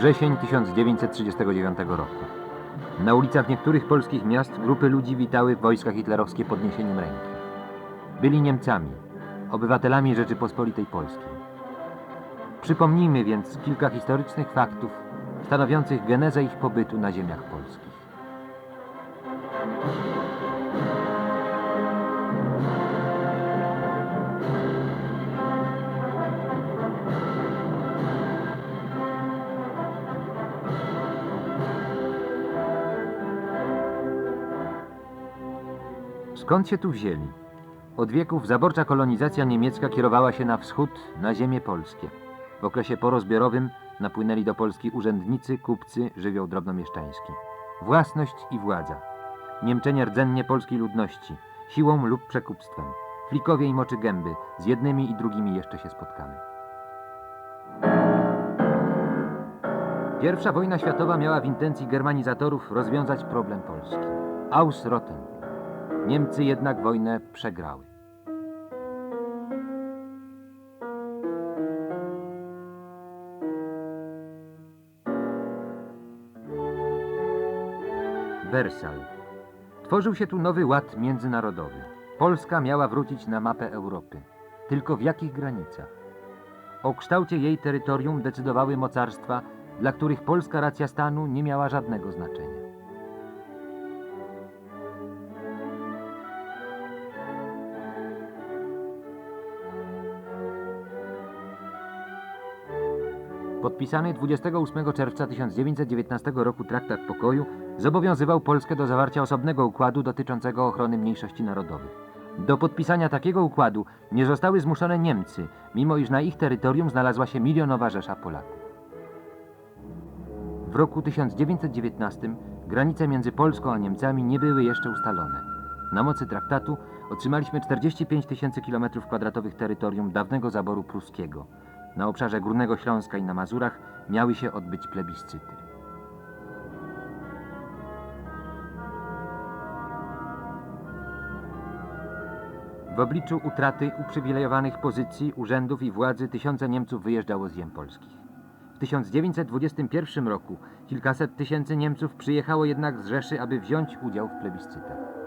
Wrzesień 1939 roku. Na ulicach niektórych polskich miast grupy ludzi witały wojska hitlerowskie podniesieniem ręki. Byli Niemcami, obywatelami Rzeczypospolitej Polskiej. Przypomnijmy więc kilka historycznych faktów stanowiących genezę ich pobytu na ziemiach polskich. Skąd się tu wzięli? Od wieków zaborcza kolonizacja niemiecka kierowała się na wschód, na ziemie polskie. W okresie porozbiorowym napłynęli do Polski urzędnicy, kupcy, żywioł drobnomieszczański. Własność i władza. Niemczenie rdzennie polskiej ludności, siłą lub przekupstwem. Flikowie i moczy gęby, z jednymi i drugimi jeszcze się spotkamy. Pierwsza wojna światowa miała w intencji germanizatorów rozwiązać problem Polski. Ausrotten. Niemcy jednak wojnę przegrały. Wersal. Tworzył się tu nowy ład międzynarodowy. Polska miała wrócić na mapę Europy. Tylko w jakich granicach? O kształcie jej terytorium decydowały mocarstwa, dla których polska racja stanu nie miała żadnego znaczenia. Podpisany 28 czerwca 1919 roku traktat pokoju zobowiązywał Polskę do zawarcia osobnego układu dotyczącego ochrony mniejszości narodowych. Do podpisania takiego układu nie zostały zmuszone Niemcy, mimo iż na ich terytorium znalazła się milionowa rzesza Polaków. W roku 1919 granice między Polską a Niemcami nie były jeszcze ustalone. Na mocy traktatu otrzymaliśmy 45 tysięcy kilometrów kwadratowych terytorium dawnego zaboru pruskiego. Na obszarze Górnego Śląska i na Mazurach miały się odbyć plebiscyty. W obliczu utraty uprzywilejowanych pozycji, urzędów i władzy tysiące Niemców wyjeżdżało z ziem polskich. W 1921 roku kilkaset tysięcy Niemców przyjechało jednak z Rzeszy, aby wziąć udział w plebiscytach.